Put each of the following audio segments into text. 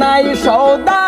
নাই সৌদা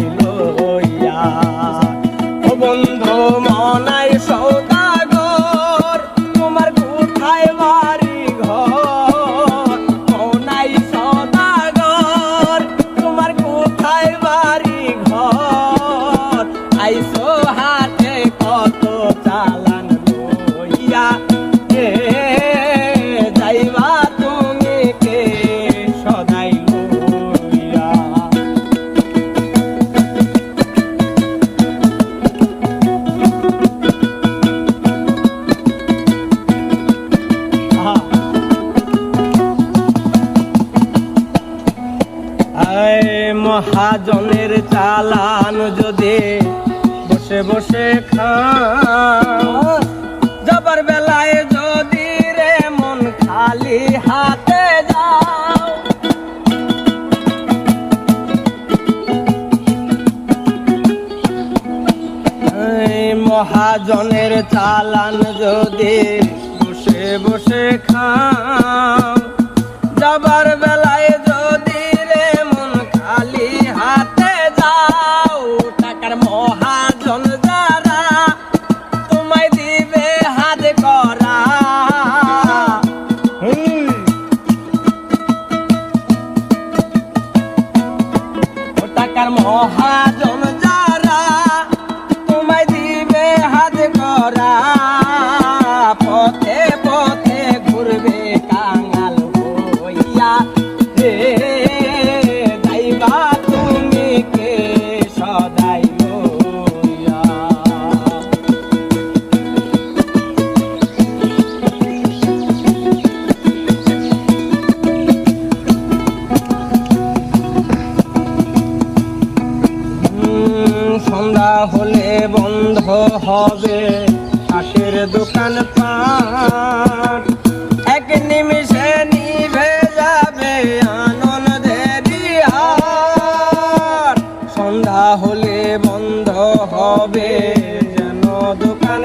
হইল হই মহাজনের চালান যদি। বসে বসে খাবার যাবার বেলায় যদি রে মন খালি হাতে যাও। মহাজনের চালান যদি বসে বসে খাবার পথে পথে ঘুরবে কাঙাল হইয়া। কে সদাই লইয়া? সন্ধ্যা হলে বন্ধ হবে। বসে দোকান পাট। এক নিমিষে নিভে যাবে আনন্দেরই সন্ধ্যা হলে বন্ধ হবে যেন দোকান